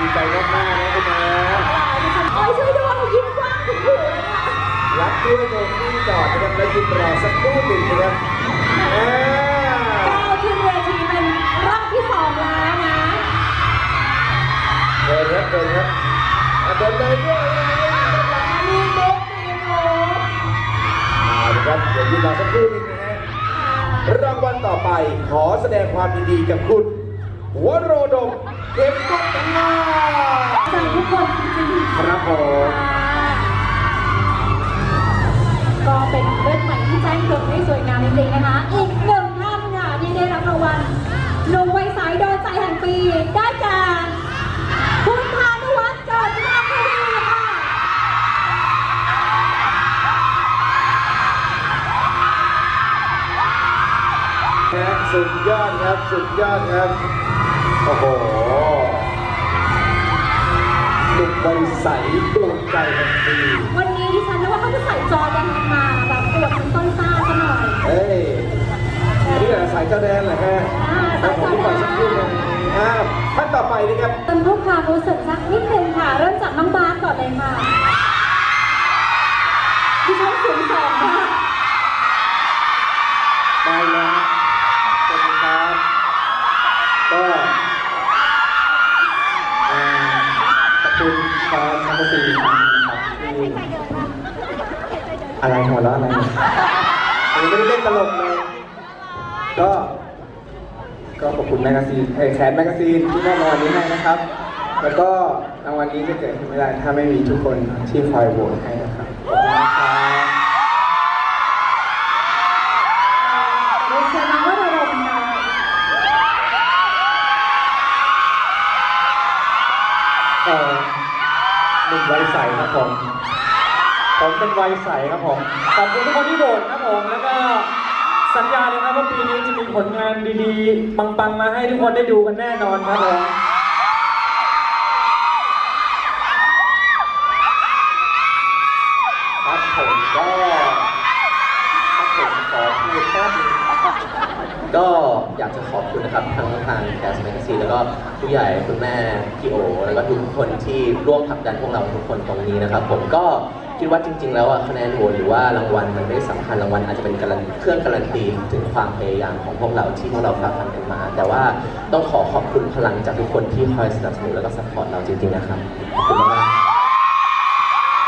ดีใจมากๆนะคุณแม่โอ้ยช่วยด้วยยิ้มกว้างถึงหูเรับด้วยตรงินที่จอดนะครับและยิ้มรอสักครู่หนึ่งนะครับก้าวขึ้เวทีเป็นรอบที่สองนะเดินับเดินับเดินเลยด้วมีมุกมีมุการับยิ้มรอสักคู่หนึ่งนะรางวัลต่อไปขอแสดงความดีๆกับคุณ วโรดมเก็บกดงาจากทุกคนจริงๆครับผมก็เป็นเรื่องใหม่ที่แจ้งเกิดได้สวยงามจริงๆนะคะ อีกหนึ่งท่านค่ะที่ได้รับรางวัลหนุ่มวัยสายโดนใจแห่งปีได้แก่คุณพานุวัฒน์เกิดมาคดีค่ะนะสุดยอดครับ สุดยอดครับโอ้โหหนุ่มบริสัยดวงใจแห่งปีวันนี้ดิฉันนึกว่าเขาจะใส่จอแดงมาแบบอวดเป็นต้นซ่าซะหน่อยเฮ้ยนี่เหรอสายเจ้าแดนเหรอฮะอ่าแล้วผมที่ก่อนสักครู่หนึงอ่าท่านต่อไปนะครับเป็นผู้ความรู้สึกสักนิดนึงค่ะ เริ่มจากน้องบาสก่อนเลยค่ะดิฉันสูงสองค่ะไปแล้วสวัสดีครับก็ ทางธรรมศรีนะครับที่อะไรหัวเราะอะไรเนี่ยผมไม่ได้เล่นตลกเลย ก็ ก็ขอบคุณแมกกาซีนเอ้ยแคสแมกกาซีนที่มอบรางวัลนี้ให้นะครับ แล้วก็รางวัลนี้จะเกิดขึ้นไม่ได้ถ้าไม่มีทุกคนที่คอยโหวตให้นะครับขอบคุณนะครับเรียนเชิญน้องวรรณค่ะเอ่อ หนุ่มวัยใสครับผมผมเป็นไวใสครับผมขอบคุณทุกคนที่โหวตครับผมแล้วก็สัญญาเลยครับว่าปีนี้จะมีผลงานดีๆปังๆมาให้ทุกคนได้ดูกันแน่นอนครับผม อยากจะขอบคุณนะครับทั้งทางแคสแมกซีแล้วก็ผู้ใหญ่คุณแม่พี่โอ แล้วก็ทุกคนที่ร่วมผลักดันพวกเราทุกคนตรงนี้นะครับ ผมก็คิดว่าจริง ๆ แล้วอะคะแนนโหวตหรือว่ารางวัลมันไม่สำคัญรางวัลอาจจะเป็นการันเครื่องการันตีถึงความพยายามของพวกเราที่พวกเราฝ่าฟันกันมา แต่ว่าต้องขอขอบคุณพลังจากทุกคนที่คอยสนับสนุนแล้วก็สปอร์ตเราจริงๆนะครับขอบคุณมาก